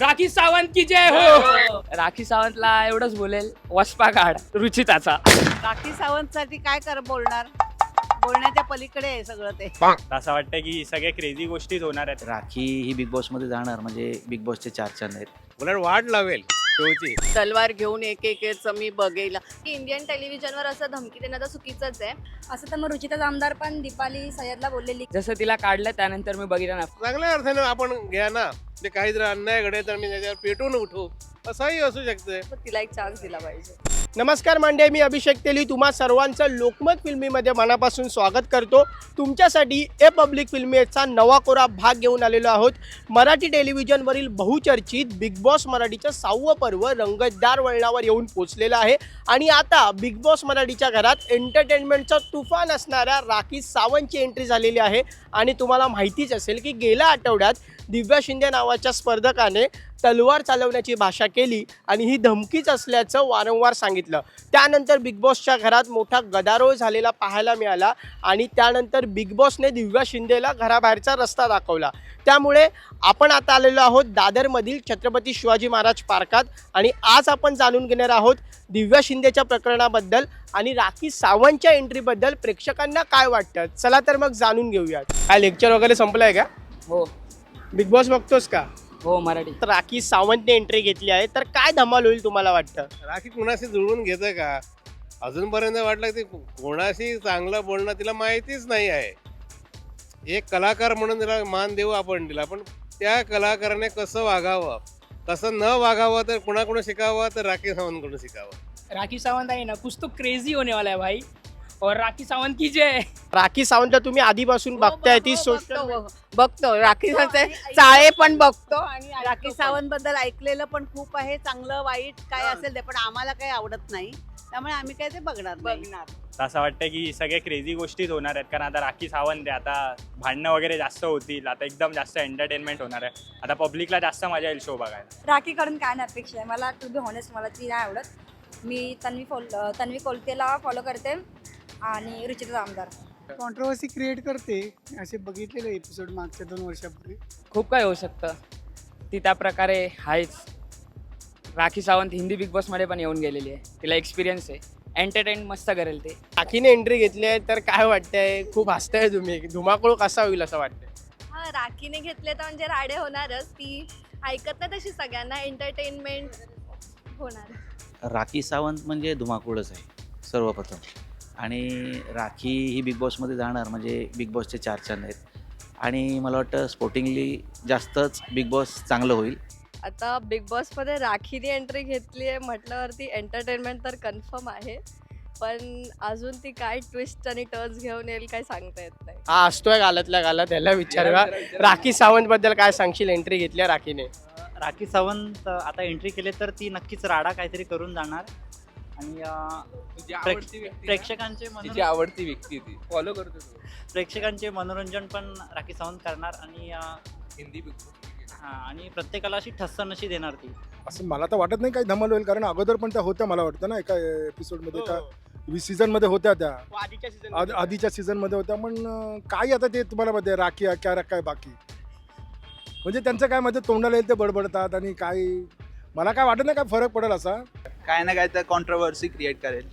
राखी सावंत की जय हो? राखी सावंतला एवढंच बोलेल वस्पा काढ रुचिताचा. राखी सावंत साठी काय कर बोलणार? बोलण्याच्या पलीकडे आहे सगळं ते. असं वाटतं की सगळ्या क्रेझी गोष्टीच होणार आहेत. राखी ही बिग बॉसमध्ये जाणार म्हणजे बिग बॉसचे चार चॅनल आहेत. उलट वाट लावेल. शोची तलवार घेऊन एक एक मी बघेल की इंडियन टेलिव्हिजनवर असं धमकी देणं तर चुकीचंच आहे. असं तर मग रुचिता आमदार पण दीपाली सय्यदला बोललेली. जसं तिला काढलं त्यानंतर मी बघितलं ना. चांगल्या अर्थाने आपण घ्या ना. ते काही जर अन्याय घडेल तर मी त्याच्यावर पेटून उठू. असंही असू शकते तिला एक चान्स दिला पाहिजे. नमस्कार मंडळी मी अभिषेक तेली. तुम्हा सर्वांचं लोकमत फिल्मीमध्ये मनापासून स्वागत करतो. तुमच्यासाठी ए पब्लिक फिल्मीचा नवा कोरा भाग घेऊन आलेलो आहोत. मराठी टेलिव्हिजनवरील बहुचर्चित बिग बॉस मराठीचं सहावं पर्व रंगतदार वळणावर येऊन पोचलेलं आहे. आणि आता बिग बॉस मराठीच्या घरात एंटरटेनमेंटचा तुफान असणाऱ्या राखी सावंतची एंट्री झालेली आहे. आणि तुम्हाला माहितीच असेल की गेल्या आठवड्यात दिव्या शिंदे नावाच्या स्पर्धकाने तलवार चालवण्याची भाषा केली. आणि ही धमकीच असल्याचं वारंवार सांगितलं त्यानंतर बिग बॉसच्या घरात मोठा गदारोळ झालेला पाहायला मिळाला आणि त्यानंतर बिग बॉसने दिव्या शिंदेला घराबाहेरचा रस्ता दाखवला. त्यामुळे आपण आता आलेलो आहोत दादरमधील छत्रपती शिवाजी महाराज पार्कात आणि आज आपण जाणून घेणार आहोत दिव्या शिंदेच्या प्रकरणाबद्दल आणि राखी सावंतच्या एंट्रीबद्दल प्रेक्षकांना काय वाटतं? चला तर मग जाणून घेऊयात. काय लेक्चर वगैरे संपलंय का? हो. बिग बॉस बघतोस का? हो मराठी. तर राखी सावंतने एंट्री घेतली आहे. तर काय धमाल होईल तुम्हाला वाटतं? राखी कुणाशी जुळवून घेतं का? अजूनपर्यंत वाटलं की कोणाशी चांगलं बोलणं तिला माहितीच नाही आहे. एक कलाकार म्हणून तिला मान देऊ आपण तिला पण त्या कलाकाराने कसं वागावं? कसं न वागावं तर कुणाकडून शिकावं? तर राखी सावंतकडून शिकावं. राखी सावंत आहे ना कुछ तो क्रेजी होने वाला है भाई. और राखी सावंत की जय। राखी सावंत तुम्ही आधीपासून बघताय ती हो, सोशल बघतो, बघतो राखी सावंत चाळे पण बघतो. आणि राखी सावंत बद्दल ऐकलेलं पण खूप आहे चांगलं वाईट काय असेल ते पण आम्हाला काही आवडत नाही. त्यामुळे आम्ही काय ते बघणार. बघणार. असं वाटतं की सगळ्या क्रेझी गोष्टीच होणार आहेत कारण आता राखी सावंत आहे आता भांडणं वगैरे जास्त होतील आता एकदम जास्त एंटरटेनमेंट होणार आहे. आता पब्लिकला जास्त मजा येईल शो बघायला. राखीकडून काय नाही अपेक्षा आहे. मला टू बी हॉनेस्ट मला ती नाही आवडत. मी तन्वी फोल तन्वी कोलतेला फॉलो करते. आणि रुचिता आमदार. कॉन्ट्रोवर्सी क्रिएट करते असे बघितलेले एपिसोड मागच्या दोन वर्षापूर्वी. खूप काही होऊ शकतं. ती त्या प्रकारे आहेच. राखी सावंत हिंदी बिग बॉसमध्ये पण येऊन गेलेली आहे. तिला एक्सपिरियन्स आहे. एंटरटेन मस्त करेल ते. राखीने एंट्री घेतली आहे तर काय वाटतंय? खूप हसताय तुम्ही. धुमाकूळ कसा होईल असं वाटतंय? हा राखीने घेतले तर म्हणजे राडे होणारच. ती ऐकत नाही तशी सगळ्यांना. एंटरटेनमेंट होणार. राखी सावंत म्हणजे धुमाकूळच आहे सर्वप्रथम. आणि राखी ही बिग बॉसमध्ये जाणार म्हणजे बिग बॉसचे चार चॅनल आहेत. आणि मला वाटतं स्पोर्टिंगली जास्तच बिग बॉस चांगलं होईल. आता बिग बॉसमध्ये राखीने एंट्री घेतली आहे म्हटल्यावरती एंटरटेनमेंट तर कन्फर्म आहे पण अजून ती काय ट्विस्ट आणि टर्न्स घेऊन येईल काय सांगता येत नाही. हा असतोय गालातल्या गालात त्याला विचारूया राखी सावंत बद्दल काय सांगशील एंट्री घेतली आहे राखीने? राखी सावंत आता एंट्री केली तर ती नक्कीच राडा काहीतरी करून जाणार. आणि प्रेक्ष- प्रेक्षकांचे मनोरंजन- आवडती व्यक्ती ती फॉलो करतो प्रेक्षकांचे मनोरंजन पण राखी सावंत करणार आणि अं, हिंदी बिग हा, आणि प्रत्येकाला अशी ठस्सन अशी देणार ती. असं मला तर वाटत नाही काही धमाल होईल कारण अगोदर पण त्या होत्या मला वाटतं ना एका एपिसोडमध्ये का सीझनमध्ये होत्या त्या. हो, आधीच्या सीझनमध्ये होत्या. पण अं, काय आता ते तुम्हाला मध्ये राखी आहे, क्या काय बाकी? म्हणजे त्यांचं काय मध्ये तोंडाला येईल ते बडबडतात आणि काय मला काय वाटत नाही काय फरक पडेल असा. काय ना काय तर कॉन्ट्रोवर्सी क्रिएट करेल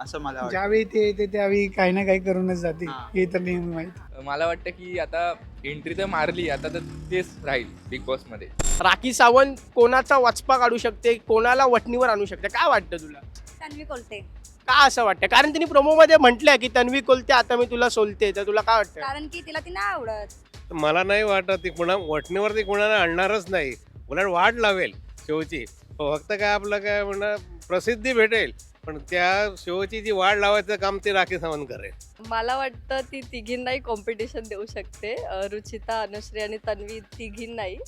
असं मला वाटतं. ज्यावेळी ते ते त्यावेळी काही ना काही करूनच जाते हा. हे तर नेहमी माहिती. मला वाटतं की आता एंट्री तर मारली आता तर तेच राहील बिग बॉसमध्ये. राखी सावंत कोणाचा वचपा काढू शकते कोणाला वटणीवर आणू शकते? काय वाटतं तुला? तन्वी कोलते. का असं वाटतं? कारण तिने प्रोमो मध्ये म्हटलंय की तन्वी कोलते आता मी तुला सोलते तर तुला काय वाटतं? कारण की तिला ती नाही आवडत. मला नाही वाटत ती कुणा वटणीवरती कुणाला आणणारच नाही. उलट वाट लावेल शोची फक्त काय आपलं काय म्हणणार प्रसिद्धी भेटेल पण त्या शोची जी वाढ लावायचं काम ती राखी सावंत करेल. मला वाटतं ती तिघींनाही कॉम्पिटिशन देऊ शकते. अं, रुचिता अनुश्री आणि तन्वी तिघींनाही.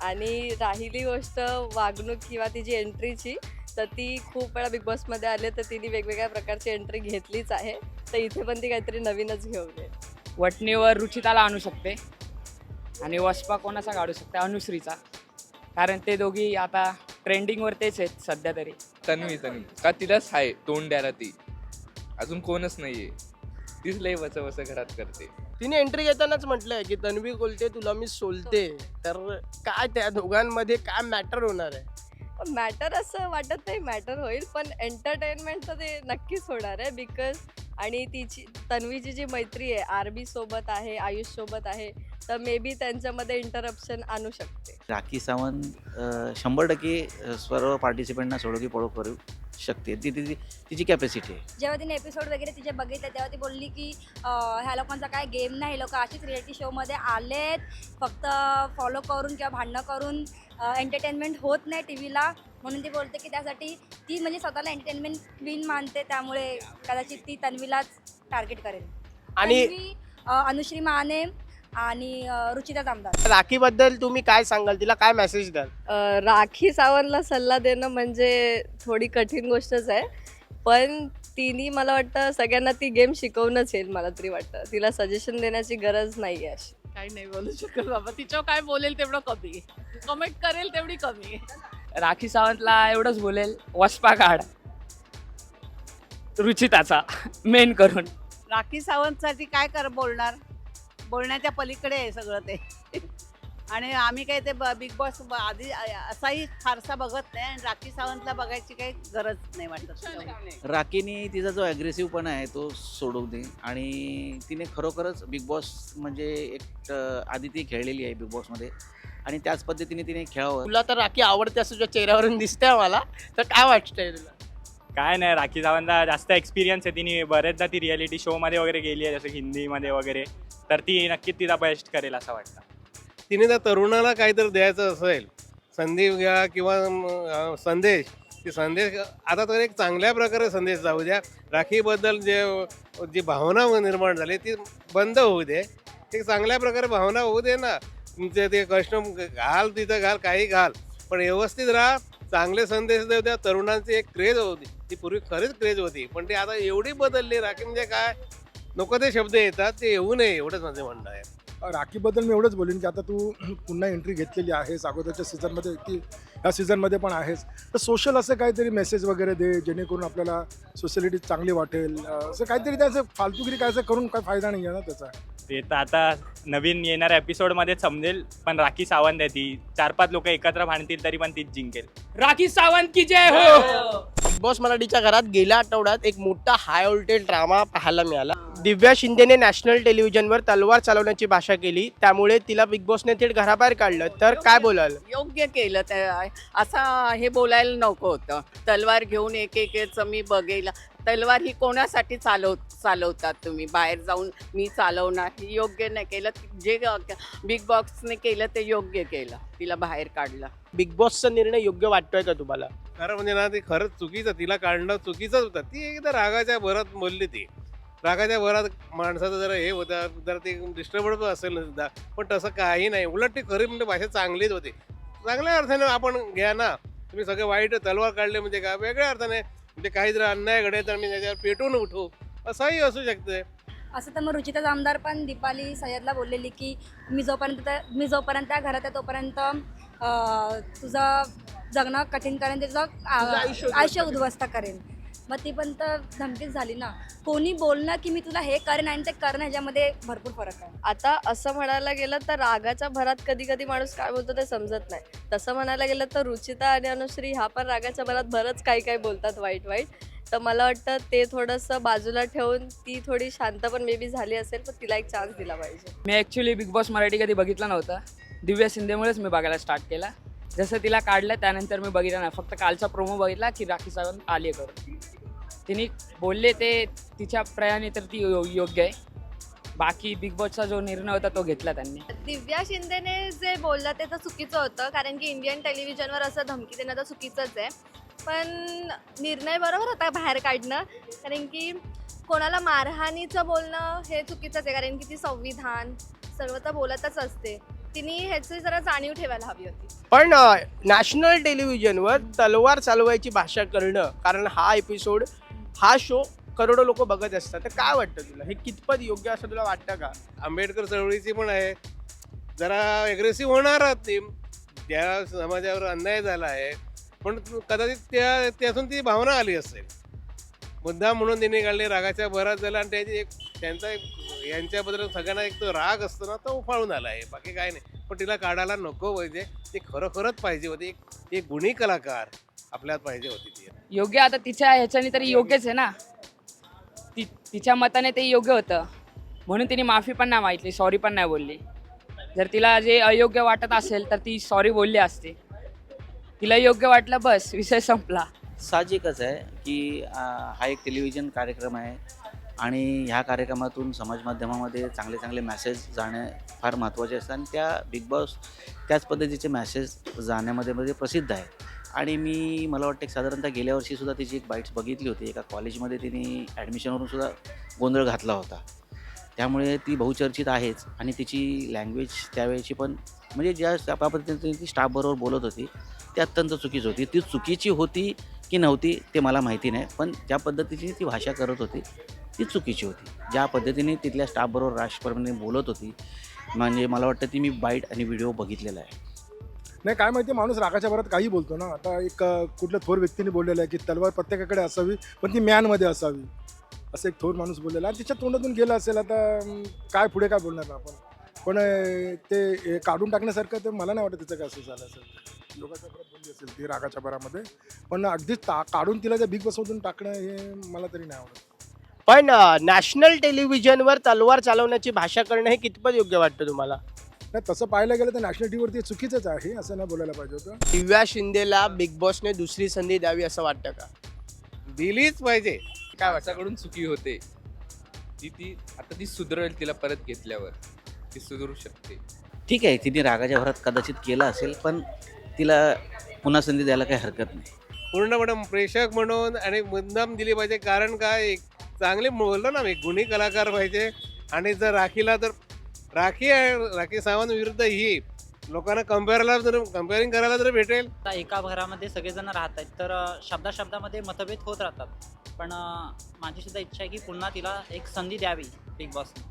आणि राहिली गोष्ट वागणूक किंवा तिची एंट्रीची तर ती खूप वेळा बिग बॉसमध्ये आले तर तिने वेगवेगळ्या प्रकारची एंट्री घेतलीच आहे. तर इथे पण ती काहीतरी नवीनच घेऊन येईल. वटणीवर रुचिताला आणू शकते आणि वस्पा कोणाचा काढू शकते? अनुश्रीचा. कारण ते दोघी आता ट्रेंडिंगवर तेच आहेत सध्या तरी. तन्वी तन्वी. का तिलाच आहे तोंड द्यायला ती. अजून कोणच नाहीये. तीच लय वच वच घरात करते. तिने एंट्री घेतानाच म्हटलंय की तन्वी कोलते तुला मी सोलते. तर काय त्या दोघांमध्ये काय मॅटर होणार आहे? मॅटर असं वाटत नाही. मॅटर होईल पण एंटरटेनमेंट तर ते नक्कीच होणार आहे बिकॉज आणि तिची तन्वीची जी मैत्री आहे आरबी सोबत आहे आयुष सोबत आहे तर मे बी त्यांच्यामध्ये इंटरप्शन आणू शकते. राखी सावंत शंभर टक्के अं, सर्व पार्टिसिपंटना सोडोकी पळो करू. शकते. ती तिची कॅपॅसिटी आहे. जेव्हा तिने एपिसोड वगैरे तिचे बघितले तेव्हा ती बोलली की अं, ह्या लोकांचा काय गेम नाही. लोक अशीच रियालिटी शोमध्ये आलेत. फक्त फॉलो करून किंवा भांडणं करून एंटरटेनमेंट होत नाही टी व्हीला म्हणून ती बोलते की त्यासाठी ती म्हणजे स्वतःला एंटरटेनमेंट क्वीन मानते त्यामुळे कदाचित ती तन्वीलाच टार्गेट करेल. आणि तन्वी, अं, अनुश्री माने आणि रुचिता जामदार राखीबद्दल तुम्ही काय सांगाल? तिला काय मेसेज द्याल? राखी सावंतला सल्ला देणं म्हणजे थोडी कठीण गोष्टच आहे. पण तिने मला वाटतं सगळ्यांना ती गेम शिकवूनच येईल मला तरी वाटतं. तिला सजेशन देण्याची गरज नाही आहे अशी. काही नाही बोलू शकत बाबा. तिच्यावर काय बोलेल तेवढं कमी. कमेंट करेल तेवढी कमी. राखी सावंतला एवढंच बोलेल. वस्पा काढ रुचिताचा. मेन करून. राखी सावंतसाठी काय कर बोलणार? बोलण्याच्या पलीकडे आहे सगळं ते. आणि आम्ही काही ते बिग बॉस आधी असाही फारसा बघत नाही आणि राखी सावंतला बघायची काही गरज नाही वाटत राखीने तिचा जो ॲग्रेसिव्हपणा आहे तो सोडवू दे. आणि तिने खरोखरच बिग बॉस म्हणजे एक आधी ती खेळलेली आहे बिग बॉसमध्ये आणि त्याच पद्धतीने तिने खेळावं. तुला तर राखी आवडते असं तुझ्या चेहऱ्यावरून दिसतंय मला तर काय वाटतंय तुला? काय नाही राखी सावंतला जास्त एक्सपिरियन्स आहे तिने. बरेचदा ती रियालिटी शोमध्ये वगैरे गेली आहे जसं हिंदीमध्ये वगैरे. तर ती नक्कीच तिचा बेस्ट करेल असं वाटतं. तिने त्या तरुणाला काहीतरी द्यायचं असेल संधी घ्या किंवा अं, संदेश. ती संदेश आता तर एक चांगल्या प्रकारे संदेश जाऊ द्या. राखीबद्दल जे जी भावना निर्माण झाली ती बंद होऊ दे. एक चांगल्या प्रकारे भावना होऊ दे ना. तुमचे ते कष्ट घाल तिथं घाल काही घाल. पण व्यवस्थित राहा. चांगले संदेश देऊ द्या. तरुणांची एक क्रेज होती ती पूर्वी खरीच क्रेज होती. पण ती आता एवढी बदलली राखी म्हणजे काय? नको ते शब्द येतात ते येऊ नये एवढंच माझं म्हणणं आहे. राखीबद्दल मी एवढंच बोलेन की आता तू पुन्हा एंट्री घेतलेली आहेस अगोदरच्या सीझनमध्ये की ह्या सीझनमध्ये पण आहेस. तर सोशल असं काहीतरी मेसेज वगैरे दे जेणेकरून आपल्याला सोशलिटी चांगली वाटेल. असं काहीतरी त्याचं फालतूगिरी काय असं करून काय फायदा नाही आहे ना त्याचा. ते तर आता नवीन येणाऱ्या एपिसोडमध्ये समजेल पण राखी सावंत आहे ती. चार पाच लोक एकत्र भांडतील तरी पण तीच जिंकेल. राखी सावंत की जय हो! बिग बॉस मराठीच्या घरात गेल्या आठवड्यात एक मोठा हाय व्होल्टेज ड्रामा पाहायला मिळाला. दिव्या शिंदेने नॅशनल टेलिव्हिजनवर तलवार चालवण्याची भाषा केली. त्यामुळे तिला बिग बॉसने थेट घराबाहेर काढलं. तर काय बोलाल? योग्य केलं त्या असं हे बोलायला नको होतं. तलवार घेऊन एक एक एकचं मी बघेल. तलवार ही कोणासाठी चालव चालवतात तुम्ही? बाहेर जाऊन मी चालवणार. ही योग्य नाही केलं. जे बिग बॉक्सने केलं ते योग्य केलं. तिला बाहेर काढलं. बिग बॉसचा निर्णय योग्य वाटतोय का तुम्हाला? खरं म्हणजे ना ते खरंच चुकीचं तिला काढणं चुकीचंच होतं. ती एकदा रागाच्या भरात बोलली ती. रागाच्या भरात माणसाचं जरा हे होतं जरा ते डिस्टर्बड असेल सुद्धा. पण तसं काही नाही. उलट ती खरी म्हणजे भाषा चांगलीच होती. चांगल्या अर्थाने आपण घ्या ना. तुम्ही सगळे वाईट तलवार काढले म्हणजे का? वेगळ्या अर्थाने म्हणजे काही जर अन्याय घडेल तर मी त्याच्यावर पेटून उठू. असंही असू शकते. असं तर मग रुचिताच आमदार पण दीपाली सय्यदला बोललेली की मी जोपर्यंत मी जोपर्यंत घरात आहे तोपर्यंत तुझं जगणं कठीण करेन तुझं तुझं आयुष्य. उद्ध्वस्त करेन. मग ती पण तर धमकीच झाली ना. कोणी बोलणं की मी तुला हे करेन आणि ते करणं ह्याच्यामध्ये भरपूर फरक आहे. आता असं म्हणायला गेलं तर रागाच्या भरात कधी कधी माणूस काय बोलतो ते समजत नाही. तसं म्हणायला गेलं तर रुचिता आणि अनुश्री ह्या पण रागाच्या भरात बरंच काही काही बोलतात वाईट वाईट. तर मला वाटतं ते थोडंसं बाजूला ठेवून ती थोडी शांत पण मे बी झाली असेल पण तिला एक चान्स दिला पाहिजे. मी ॲक्च्युली बिग बॉस मराठी कधी बघितला नव्हता. दिव्या शिंदेमुळेच मी बघायला स्टार्ट केला. जसं तिला काढलं त्यानंतर मी बघितलं नाही. फक्त कालचा प्रोमो बघितला की राखी सावंत आली करून. तिने बोलले ते तिच्या प्रयाने तर ती यो- योग्य आहे. बाकी बिग बॉसचा जो निर्णय होता तो घेतला त्यांनी. दिव्या शिंदेने जे बोललं ते तर चुकीचं होतं. कारण की इंडियन टेलिव्हिजनवर असं धमकी देणं तर चुकीचंच आहे. पण निर्णय बरोबर होता बाहेर काढणं. कारण की कोणाला मारहाणीचं बोलणं हे चुकीचंच आहे. कारण की ती संविधान सर्व तर बोलतच असते. तिने ह्याची जरा जाणीव ठेवायला हवी होती. पण नॅशनल टेलिव्हिजनवर तलवार चालवायची भाषा करणं कारण हा एपिसोड हा शो करोडो लोक बघत असतात. तर काय वाटतं तुला? हे कितपत योग्य असं तुला वाटतं का? आंबेडकर चळवळीची पण आहे. जरा अग्रेसिव्ह होणारच ती त्या समाजावर अन्याय झाला आहे. पण कदाचित त्या त्यातून ती भावना आली असेल. मुद्दा म्हणून तिने काढली रागाच्या भरात झाला आणि त्याची एक त्यांचा एक- यांच्याबद्दल सगळ्यांना एक तो राग असतो ना तो उफाळून आला आहे. बाकी काय नाही. पण तिला काढायला नको पाहिजे ती खरोखरच पाहिजे होती. एक एक गुणी कलाकार आपल्यात पाहिजे होती ती. योग्य आता तिच्या ह्याच्याने तरी योग्यच आहे ना? ती तिच्या मताने ते योग्य होतं. म्हणून तिने माफी पण नाही मागितली सॉरी पण नाही बोलली. जर तिला जे अयोग्य वाटत असेल तर ती सॉरी बोलली असते. तिला योग्य वाटलं बस विषय संपला. साहजिकच आहे की हा एक टेलिव्हिजन कार्यक्रम आहे. आणि ह्या कार्यक्रमातून समाज माध्यमामध्ये चांगले चांगले मॅसेज जाणे फार महत्त्वाचे असतात. आणि त्या बिग बॉस त्याच पद्धतीचे मॅसेज जाण्यामध्ये मध्ये प्रसिद्ध आहे आणि मी मला वाटतं एक साधारणतः गेल्या वर्षीसुद्धा तिची एक बाईट्स बघितली होती. एका कॉलेजमध्ये तिने ॲडमिशनवरून सुद्धा गोंधळ घातला होता. त्यामुळे ती बहुचर्चित आहेच आणि तिची लँग्वेज त्यावेळेची पण म्हणजे ज्या ज्या पद्धतीने ती स्टाफबरोबर बोलत होती ती अत्यंत चुकीची होती. ती चुकीची होती की नव्हती ते मला माहिती नाही. पण ज्या पद्धतीची ती भाषा करत होती. ती चुकीची होती. ज्या पद्धतीने तिथल्या स्टाफबरोबर राष्ट्रप्रमाणे बोलत होती म्हणजे मला वाटतं ती मी बाईट आणि व्हिडिओ बघितलेला आहे. नाही काय माहिती माणूस रागाच्या भरात काही बोलतो ना. आता एक कुठल्या थोर व्यक्तीने बोललेलं आहे की तलवार प्रत्येकाकडे असावी पण ती मॅनमध्ये असावी. असं एक थोर माणूस बोललेला आणि तिच्या तोंडातून गेलं असेल आता काय पुढे काय बोलणार ना आपण? पण ते काढून टाकण्यासारखं ते मला नाही वाटत तिचं काय असं झालं असेल. लोकांच्या भरात बोलली असेल ती रागाच्या भरामध्ये. पण अगदीच ता काढून तिला त्या बिग बसमधून टाकणं हे मला तरी नाही आवडत. पण नॅशनल टेलिव्हिजनवर तलवार चालवण्याची भाषा करणं हे कितपत योग्य वाटतं तुम्हाला? नाही तसं पाहायला गेलं तर नॅशनल टीव्हीवरती हे चुकीचंच आहे असं नाही बोलायला पाहिजे होतं. दिव्या शिंदेला बिग बॉसने दुसरी संधी द्यावी असं वाटतं का? दिलीच पाहिजे. काय वाचाकडून चुकी होते? ती ती आता ती सुधरेल तिला परत घेतल्यावर. ती सुधरू शकते. ठीक आहे तिने रागाच्या भरात कदाचित केलं असेल पण तिला पुन्हा संधी द्यायला काही हरकत नाही. पूर्णपणे प्रेक्षक म्हणून आणि मुद्दाम दिली पाहिजे. कारण काय? एक चांगले बोललो ना मी गुणी कलाकार पाहिजे. आणि जर राखीला तर राखी आहे राखी सावंत विरुद्ध ही. लोकांना कम्पेअरला जर कम्पेअरिंग करायला जर भेटेल. आता एका घरामध्ये सगळेजण राहत आहेत तर अ, शब्दाशब्दामध्ये मतभेद होत राहतात. पण अ, माझी सुद्धा इच्छा आहे की पुन्हा तिला एक संधी द्यावी बिग बॉसने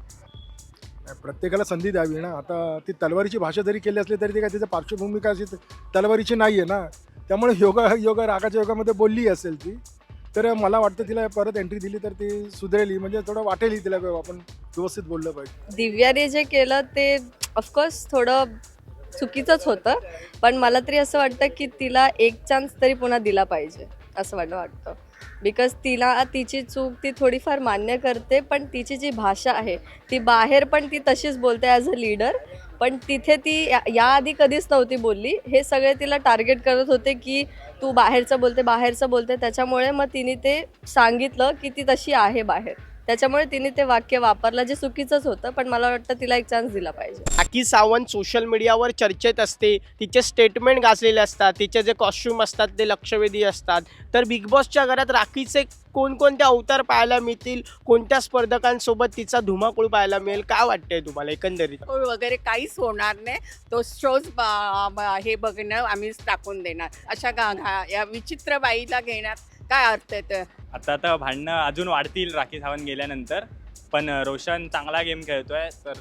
प्रत्येकाला संधी द्यावी ना. आता ती तलवारीची भाषा जरी केली असली तरी ती काय तिचं पार्श्वभूमी काय अशी तलवारीची नाही आहे ना. त्यामुळे योगा योगा रागाच्या योगामध्ये बोलली असेल ती. तर मला वाटतं तिला परत एंट्री दिली तर ती सुधरेली म्हणजे थोडं वाटेल तिला आपण व्यवस्थित बोललं पाहिजे. दिव्याने जे केलं ते ऑफकोर्स थोडं चुकीचंच होतं. पण मला तरी असं वाटतं की तिला एक चान्स तरी पुन्हा दिला पाहिजे असं मला वाटतं. बिकॉज तिला तिची चूक ती थोडीफार मान्य करते पण तिची जी भाषा आहे ती बाहेर पण ती तशीच बोलते ॲज अ लीडर पण तिथे ती या- याआधी कधीच नव्हती बोलली. हे सगळे तिला टार्गेट करत होते की तू बाहेरचं बोलते बाहेरचं बोलते. त्याच्यामुळे मग तिने ते सांगितलं की ती तशी आहे बाहेर. त्याच्यामुळे तिने ते वाक्य वापरलं जे चुकीचंच होतं पण मला वाटतं तिला एक चान्स दिला पाहिजे. राखी सावंत सोशल मीडियावर चर्चेत असते. तिचे स्टेटमेंट गाजलेले असतात. तिचे जे कॉस्ट्युम असतात ते लक्षवेधी असतात. तर बिग बॉसच्या घरात राखीचे कोणकोणते अवतार पाहायला मिळतील? कोणत्या स्पर्धकांसोबत तिचा धुमाकूळ पाहायला मिळेल? काय वाटतंय तुम्हाला एकंदरीत? वगैरे काहीच होणार नाही. तो शोज हे बघणं आम्हीच टाकून देणार. अशा गा घा- या विचित्र बाईला घेण्यात काय अर्थ आहे ते? आता आता भांडणं अजून वाढतील राखी सावंत गेल्यानंतर. पण रोशन चांगला गेम खेळतोय तर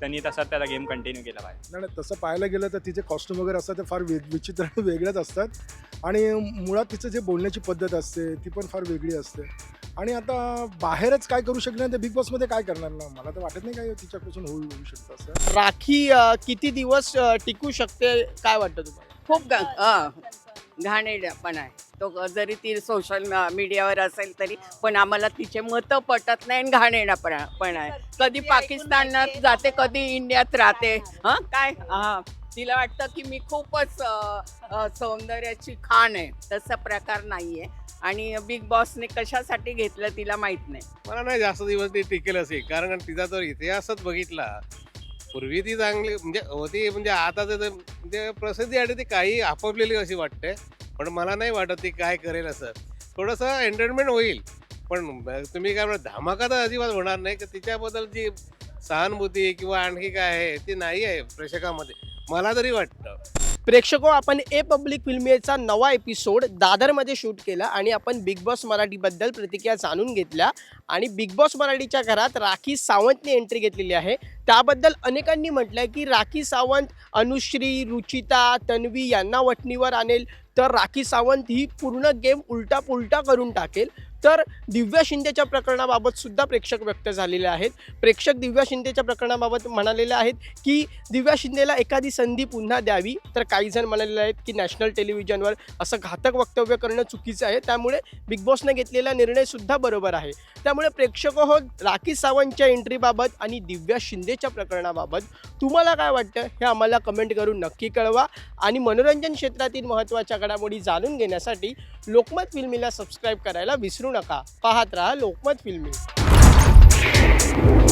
त्यांनी तसा त्याला गेम कंटिन्यू केला पाहिजे नाही नाही, तसं पाहायला गेलं तर तिचे कॉस्ट्युम वगैरे असतात ते फार वेग विचित्र आणि वेगळ्याच असतात. आणि मुळात तिचं जे बोलण्याची पद्धत असते ती पण फार वेगळी असते. आणि आता बाहेरच काय करू शकणार ते बिग बॉसमध्ये काय करणार ना? मला तर वाटत नाही काय तिच्यापासून होऊ होऊ शकतं असं. राखी अं, किती दिवस अं, टिकू शकते? काय वाटतं तुम्हाला? खूप गा घाणेरडा आहे. तो जरी ती सोशल मीडियावर असेल तरी पण आम्हाला तिचे मतं पटत नाही आणि घाणेरडा पण पण आहे. कधी पाकिस्तानात जाते कधी इंडियात राहते. हा? काय? हा. तिला वाटतं की मी खूपच सौंदर्याची खाण आहे. तसा प्रकार नाहीये. आणि बिग बॉसने कशासाठी घेतलं तिला माहीत नाही. मला नाही जास्त दिवस ती टिकेल असे कारण तिचा जर इतिहासच बघितला पूर्वी ती चांगली म्हणजे होती म्हणजे आता तर म्हणजे म्हणजे प्रसिद्धीसाठी ती काही आपापलेली अशी वाटते. पण मला नाही वाटत ती काय करेल असं. थोडंसं एंटरटेनमेंट होईल. पण तुम्ही काय म्हणा धमाका तर अजिबात होणार नाही. की तिच्याबद्दल जी सहानुभूती किंवा आणखी काय आहे ती नाही आहे प्रेक्षकामध्ये. मला तरी वाटतं. प्रेक्षको आपण ए पब्लिक फिल्मेचा नवा एपिसोड दादरमध्ये शूट केला आणि आपण बिग बॉस मराठीबद्दल प्रतिक्रिया जाणून घेतल्या. आणि बिग बॉस मराठीच्या घरात राखी सावंतने एंट्री घेतलेली आहे. त्याबद्दल अनेकांनी म्हटलंय की राखी सावंत अनुश्री रुचिता तन्वी यांना वठणीवर आणेल. तर राखी सावंत ही पूर्ण गेम उलटा पुलटा करून टाकेल. तर दिव्या शिंदेच्या प्रकरणाबाबत सुद्धा प्रेक्षक व्यक्त झालेले आहेत. प्रेक्षक दिव्या शिंदेच्या प्रकरणाबाबत म्हणालेले आहेत की दिव्या शिंदेला एखादी संधी पुन्हा द्यावी. तर काही जण म्हणालेले आहेत की नॅशनल टेलिव्हिजनवर असं घातक वक्तव्य करणं चुकीचं आहे. त्यामुळे बिग बॉसने घेतलेला निर्णयसुद्धा बरोबर आहे. त्यामुळे प्रेक्षक हो राखी सावंतच्या एंट्रीबाबत आणि दिव्या शिंदेच्या प्रकरणाबाबत तुम्हाला काय वाटतं? हे आम्हाला कमेंट करून नक्की कळवा. आणि मनोरंजन क्षेत्रातील महत्त्वाच्या घडामोडी जाणून घेण्यासाठी लोकमत फिल्मीला सबस्क्राईब करायला विसरू विसरू नका. पाहत राहा लोकमत फिल्मी.